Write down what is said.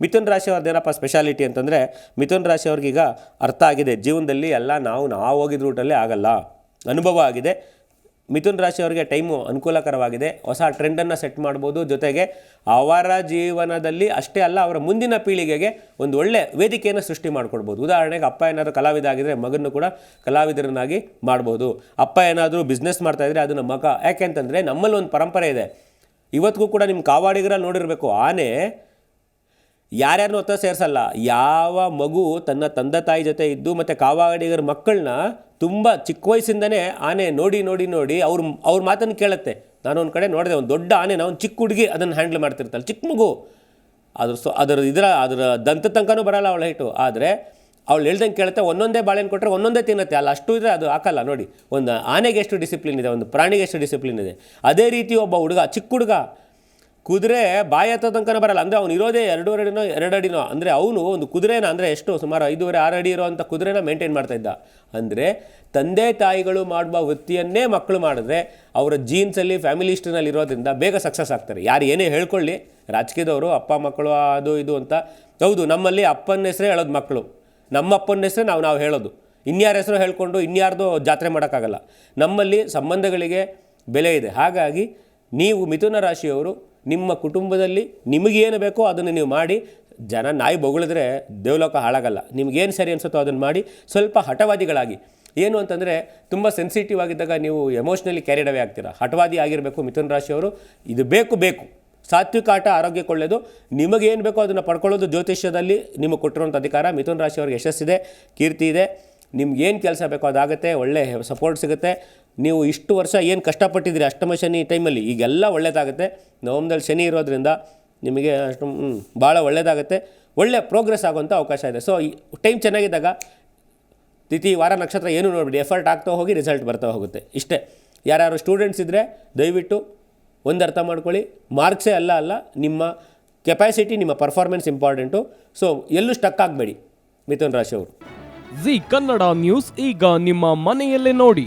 ಮಿಥುನ್ ರಾಶಿ ಏನಪ್ಪ ಸ್ಪೆಷಾಲಿಟಿ ಅಂತಂದರೆ, ಮಿಥುನ್ ರಾಶಿ ಅವ್ರಿಗೀಗ ಅರ್ಥ ಆಗಿದೆ. ಜೀವನದಲ್ಲಿ ಎಲ್ಲ ನಾವು ನಾವು ಹೋಗಿದ ರೂಟಲ್ಲೇ ಆಗಲ್ಲ. ಅನುಭವ ಆಗಿದೆ. ಮಿಥುನ್ ರಾಶಿ ಅವರಿಗೆ ಟೈಮು ಅನುಕೂಲಕರವಾಗಿದೆ. ಹೊಸ ಟ್ರೆಂಡನ್ನು ಸೆಟ್ ಮಾಡ್ಬೋದು. ಜೊತೆಗೆ ಅವರ ಜೀವನದಲ್ಲಿ ಅಷ್ಟೇ ಅಲ್ಲ, ಅವರ ಮುಂದಿನ ಪೀಳಿಗೆಗೆ ಒಂದು ಒಳ್ಳೆ ವೇದಿಕೆಯನ್ನು ಸೃಷ್ಟಿ ಮಾಡಿಕೊಡ್ಬೋದು. ಉದಾಹರಣೆಗೆ ಅಪ್ಪ ಏನಾದರೂ ಕಲಾವಿದ ಆಗಿದ್ರೆ ಮಗನ್ನು ಕೂಡ ಕಲಾವಿದರನ್ನಾಗಿ ಮಾಡ್ಬೋದು. ಅಪ್ಪ ಏನಾದರೂ ಬಿಸ್ನೆಸ್ ಮಾಡ್ತಾಯಿದ್ರೆ ಅದನ್ನು ಮಗ ಯಾಕೆಂತಂದರೆ ನಮ್ಮಲ್ಲಿ ಒಂದು ಪರಂಪರೆ ಇದೆ. ಇವತ್ತಿಗೂ ಕೂಡ ನಿಮ್ಮ ಕಾವಾಡಿಗರಲ್ಲಿ ನೋಡಿರಬೇಕು. ಆನೆ ಯಾರ್ಯಾರನ್ನೂ ಹತ್ರ ಸೇರಿಸಲ್ಲ. ಯಾವ ಮಗು ತನ್ನ ತಂದೆ ತಾಯಿ ಜೊತೆ ಇದ್ದು ಮತ್ತು ಕಾವಾಗಡಿಗರ ಮಕ್ಕಳನ್ನ ತುಂಬ ಚಿಕ್ಕ ವಯಸ್ಸಿಂದನೇ ಆನೆ ನೋಡಿ ನೋಡಿ ನೋಡಿ ಅವ್ರ ಅವ್ರ ಮಾತನ್ನು ಕೇಳುತ್ತೆ. ನಾನು ಒಂದು ಕಡೆ ನೋಡಿದೆ, ಒಂದು ದೊಡ್ಡ ಆನೆ ಒಂದು ಚಿಕ್ಕ ಹುಡುಗಿ ಅದನ್ನು ಹ್ಯಾಂಡಲ್ ಮಾಡ್ತಿರ್ತಾಳೆ. ಚಿಕ್ಕ ಮಗು. ಅದ್ರ ಸೊ, ಅದರ ಇದರ, ಅದರ ದಂತ ತನಕನೂ ಬರಲ್ಲ ಅವಳ ಹೈಟು ಆದರೆ ಅವಳು ಹೇಳ್ದಂಗೆ ಕೇಳುತ್ತೆ, ಒಂದೊಂದೇ ಬಾಳೆಹಣ್ಣು ಕೊಟ್ಟರೆ ಒಂದೊಂದೇ ತಿನ್ನುತ್ತೆ. ಅಲ್ಲ ಅಷ್ಟು ಇದ್ರೆ ಅದು ಹಾಕಲ್ಲ, ನೋಡಿ. ಒಂದು ಆನೆಗೆ ಎಷ್ಟು ಡಿಸಿಪ್ಲಿನ್ ಇದೆ, ಒಂದು ಪ್ರಾಣಿಗೆ ಎಷ್ಟು ಡಿಸಿಪ್ಲಿನ್ ಇದೆ. ಅದೇ ರೀತಿ ಒಬ್ಬ ಹುಡುಗ, ಚಿಕ್ಕ ಹುಡುಗ ಕುದುರೆ ಬಾಯಿ ಹತ್ತೋ ತನಕನೂ ಬರಲ್ಲ. ಅಂದರೆ ಅವ್ನು ಇರೋದೇ ಎರಡೂವರೆ ಅಡಿನೋ ಎರಡು ಅಡಿನೋ ಅಂದರೆ ಅವನು ಒಂದು ಕುದುರೆನ ಅಂದರೆ ಎಷ್ಟು ಸುಮಾರು ಐದೂವರೆ ಆರು ಅಡಿ ಇರೋವಂಥ ಕುದುರೆನ ಮೇಂಟೈನ್ ಮಾಡ್ತಾ ಇದ್ದ. ಅಂದರೆ ತಂದೆ ತಾಯಿಗಳು ಮಾಡುವ ವೃತ್ತಿಯನ್ನೇ ಮಕ್ಕಳು ಮಾಡಿದ್ರೆ ಅವರ ಜೀನ್ಸಲ್ಲಿ ಫ್ಯಾಮಿಲಿ ಹಿಸ್ಟ್ರಿನಲ್ಲಿ ಇರೋದ್ರಿಂದ ಬೇಗ ಸಕ್ಸಸ್ ಆಗ್ತಾರೆ. ಯಾರು ಏನೇ ಹೇಳ್ಕೊಳ್ಳಿ, ರಾಜಕೀಯದವರು, ಅಪ್ಪ ಮಕ್ಕಳು ಅದು ಇದು ಅಂತ. ಹೌದು, ನಮ್ಮಲ್ಲಿ ಅಪ್ಪನ ಹೆಸರೇ ಹೇಳೋದು ಮಕ್ಕಳು. ನಮ್ಮ ಅಪ್ಪನ ಹೆಸರೇ ನಾವು ನಾವು ಹೇಳೋದು. ಇನ್ಯಾರ ಹೆಸರು ಹೇಳ್ಕೊಂಡು ಇನ್ಯಾರ್ದು ಜಾತ್ರೆ ಮಾಡೋಕ್ಕಾಗಲ್ಲ. ನಮ್ಮಲ್ಲಿ ಸಂಬಂಧಗಳಿಗೆ ಬೆಲೆ ಇದೆ. ಹಾಗಾಗಿ ನೀವು ಮಿಥುನ ರಾಶಿಯವರು ನಿಮ್ಮ ಕುಟುಂಬದಲ್ಲಿ ನಿಮಗೇನು ಬೇಕೋ ಅದನ್ನು ನೀವು ಮಾಡಿ, ಜನ ನಾಯಿ ಬೊಗಳಿದ್ರೆ ದೇವಲೋಕ ಹಾಳಾಗಲ್ಲ. ನಿಮಗೇನು ಸರಿ ಅನಿಸುತ್ತೋ ಅದನ್ನು ಮಾಡಿ, ಸ್ವಲ್ಪ ಹಠವಾದಿಗಳಾಗಿ. ಏನು ಅಂತಂದರೆ, ತುಂಬ ಸೆನ್ಸಿಟಿವ್ ಆಗಿದ್ದಾಗ ನೀವು ಎಮೋಷ್ನಲಿ ಕ್ಯಾರಿಡ್ ಅವೇ ಆಗ್ತೀರಾ. ಹಠವಾದಿ ಆಗಿರಬೇಕು ಮಿಥುನ ರಾಶಿಯವರು. ಇದು ಬೇಕು ಬೇಕು. ಸಾತ್ವಿಕ ಆಟ ಆರೋಗ್ಯಕ್ಕೆ ಒಳ್ಳೆಯದು ನಿಮಗೇನು ಬೇಕೋ ಅದನ್ನು ಪಡ್ಕೊಳ್ಳೋದು ಜ್ಯೋತಿಷ್ಯದಲ್ಲಿ. ನಿಮಗೆ ಕೊಟ್ಟಿರುವಂಥ ಅಧಿಕಾರ ಮಿಥುನ ರಾಶಿಯವ್ರಿಗೆ ಯಶಸ್ಸಿದೆ, ಕೀರ್ತಿ ಇದೆ. ನಿಮ್ಗೇನು ಕೆಲಸ ಬೇಕೋ ಅದಾಗುತ್ತೆ, ಒಳ್ಳೆ ಸಪೋರ್ಟ್ ಸಿಗುತ್ತೆ. ನೀವು ಇಷ್ಟು ವರ್ಷ ಏನು ಕಷ್ಟಪಟ್ಟಿದ್ದೀರಿ ಅಷ್ಟಮ ಶನಿ ಟೈಮಲ್ಲಿ, ಈಗೆಲ್ಲ ಒಳ್ಳೆಯದಾಗುತ್ತೆ ನವಮದಲ್ಲಿ ಶನಿ ಇರೋದ್ರಿಂದ ನಿಮಗೆ ಅಷ್ಟು ಭಾಳ ಒಳ್ಳೆಯದಾಗುತ್ತೆ ಒಳ್ಳೆ ಪ್ರೋಗ್ರೆಸ್ ಆಗುವಂಥ ಅವಕಾಶ ಇದೆ. ಸೊ ಟೈಮ್ ಚೆನ್ನಾಗಿದ್ದಾಗ ತಿಥಿ, ವಾರ, ನಕ್ಷತ್ರ ಏನು ನೋಡಿಬಿಡಿ. ಎಫರ್ಟ್ ಆಗ್ತಾ ಹೋಗಿ ರಿಸಲ್ಟ್ ಬರ್ತಾ ಹೋಗುತ್ತೆ. ಇಷ್ಟೇ. ಯಾರ್ಯಾರು ಸ್ಟೂಡೆಂಟ್ಸ್ ಇದ್ದರೆ ದಯವಿಟ್ಟು ಒಂದು ಅರ್ಥ ಮಾಡ್ಕೊಳ್ಳಿ. ಮಾರ್ಕ್ಸೇ ಅಲ್ಲ ಅಲ್ಲ, ನಿಮ್ಮ ಕೆಪಾಸಿಟಿ ನಿಮ್ಮ ಪರ್ಫಾರ್ಮೆನ್ಸ್ ಇಂಪಾರ್ಟೆಂಟು ಸೊ ಎಲ್ಲೂ ಸ್ಟಕ್ ಆಗಬೇಡಿ. ಮಿಥುನ್ ರಾಶಿಯವರು. ಜಿ ಕನ್ನಡ ನ್ಯೂಸ್ ಈಗ ನಿಮ್ಮ ಮನೆಯಲ್ಲೇ ನೋಡಿ.